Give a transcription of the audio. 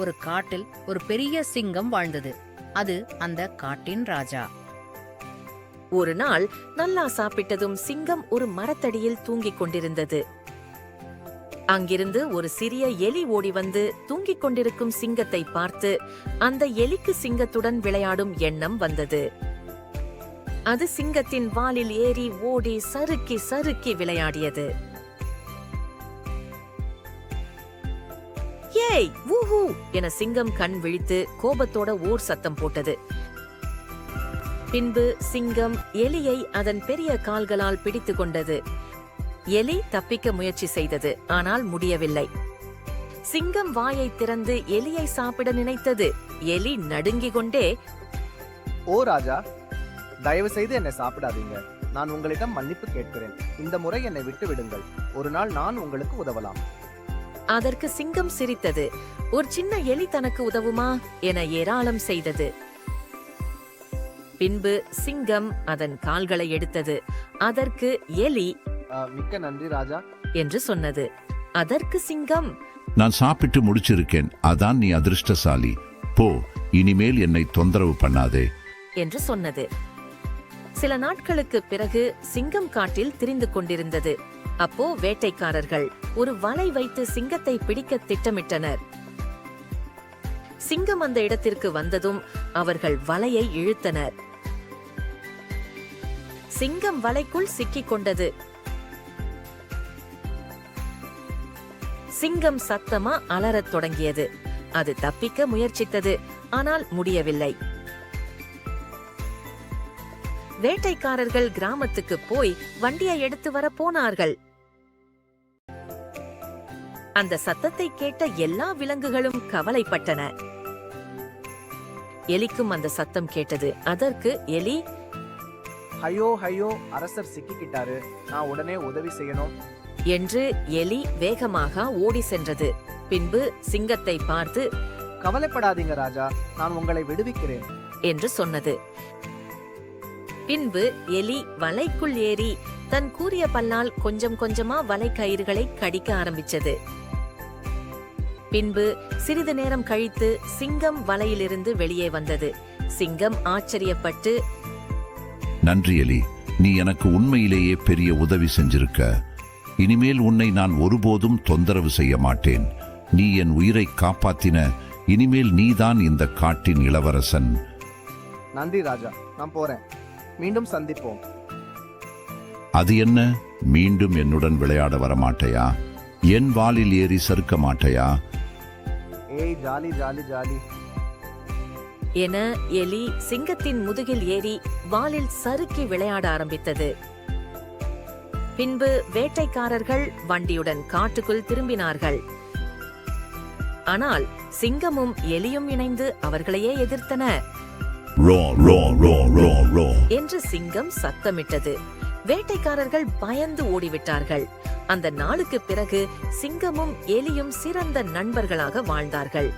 ஒரு காட்டில் ஒரு பெரிய சிங்கம் வாழ்ந்தது. அது அந்த காட்டின் ராஜா. ஒரு நாள் நல்லா சாப்பிட்டதும் சிங்கம் ஒரு மரத்தடியில் தூங்கிக் கொண்டிருந்தது. அங்கிருந்து ஒரு சிறிய எலி ஓடி வந்து தூங்கிக் கொண்டிருக்கும் சிங்கத்தை பார்த்து அந்த எலிக்கு சிங்கத்துடன் விளையாடும் எண்ணம் வந்தது. அது சிங்கத்தின் வாலில் ஏறி ஓடி சறுக்கி சறுக்கி விளையாடியது. ஏய் வூஹூ என சிங்கம் கண் விழித்து கோபத்தோட ஓர் சத்தம் போட்டது. பின்பு சிங்கம் எலியை அதன் பெரிய கால்களால் பிடித்து கொண்டது. எலி தப்பிக்க முயற்சி செய்தது ஆனால் முடியவில்லை. சிங்கம் வாயை திறந்து எலியை சாப்பிட நினைத்தது. எலி நடுங்கிக் கொண்டே ஓ ராஜா தயவு செய்து என்னை சாப்பிடாதீங்க. நான் உங்களிடம் மன்னிப்பு கேட்கிறேன். இந்த முறை என்னை விட்டு விடுங்கள் ஒரு நாள் நான் உங்களுக்கு உதவலாம். அதற்கு சிங்கம் சிரித்தது. ஒரு சின்ன எலி தனக்கு உதவுமா? என ஏராளம் செய்தது. பின்பு சிங்கம் அதன் கால்களை எடுத்தது. அதற்கு எலி மிக்க நன்றி ராஜா. என்று சொன்னது. அதற்கு சிங்கம். நான் சாப்பிட்டு முடிச்சிருக்கேன். அதான் நீ அதிர்ஷ்டசாலி. போ இனிமேல் என்னை தொந்தரவு பண்ணாதே. என்று சொன்னது. சில நாட்களுக்கு பிறகு சிங்கம் காட்டில் திரிந்து கொண்டிருந்தது. அப்போ வேட்டைக்காரர்கள் ஒரு வலை வைத்து சிங்கத்தை பிடிக்க திட்டமிட்டனர். சிங்கம் அந்த இடத்திற்கு வந்ததும் அவர்கள் வலையை இழுத்தனர். சிங்கம் வலைக்குள் சிக்கிக் கொண்டது. சிங்கம் சத்தமா அலறத் தொடங்கியது. அது தப்பிக்க முயற்சித்தது ஆனால் முடியவில்லை. வேட்டைக்காரர்கள் கிராமத்துக்கு போய் வண்டியை எடுத்து வர போனார்கள். அந்த சத்தத்தை கேட்ட எல்லா விலங்குகளும் கவலைப்பட்டன. எலிக்கும் அந்த சத்தம் கேட்டது. அதற்கு எலி ஹையோ ஹையோ அரசர் சிக்கிக்கிட்டாரு. நான் உடனே உதவி செய்யணும். என்று எலி வேகமாக ஓடி சென்றது. பின்பு சிங்கத்தை பார்த்து கவலைப்படாதீங்க ராஜா. நான் உங்களை விடுவிக்கிறேன். என்று சொன்னது. பின்பு எலி வலைக்குள் ஏறி தன் கூரிய பல்லால் கொஞ்சம் கொஞ்சமா வலை கயிறுகளை கடிக்க ஆரம்பிச்சது. பின்பு சிறிது நேரம் கழித்து சிங்கம் வலையிலிருந்து வெளியே வந்தது. சிங்கம் ஆச்சரியப்பட்டு நன்றி எலி நீ எனக்கு உண்மையிலேயே பெரிய உதவி செஞ்சிருக்க. இனிமேல் உன்னை நான் ஒருபோதும் தொந்தரவு செய்ய மாட்டேன். நீ என் உயிரை காப்பாத்தின இனிமேல் நீதான் இந்த காட்டின் இளவரசன். நன்றி ராஜா நான் போறேன். மீண்டும் சந்திப்போம். அது என்ன? மீண்டும் என்னுடன் விளையாட வரமாட்டையா? என் வாலில் ஏறி சறுக்க மாட்டையா? ஏய் ஜாலி ஜாலி ஜாலி. என எலி சிங்கத்தின் முதுகில் ஏறி வாலில் சறுக்கி விளையாட ஆரம்பித்தது. பின்பு வேட்டைக்காரர்கள் வண்டியுடன் காட்டுக்குள் திரும்பினார்கள். ஆனால் சிங்கமும் எலியும் இணைந்து அவர்களையே எதிர்த்தன. என்று சிங்கம் சத்தமிட்டது. வேட்டைக்காரர்கள் பயந்து ஓடிவிட்டார்கள். அந்த நாளுக்கு பிறகு சிங்கமும் எலியும் சிறந்த நண்பர்களாக வாழ்ந்தார்கள்.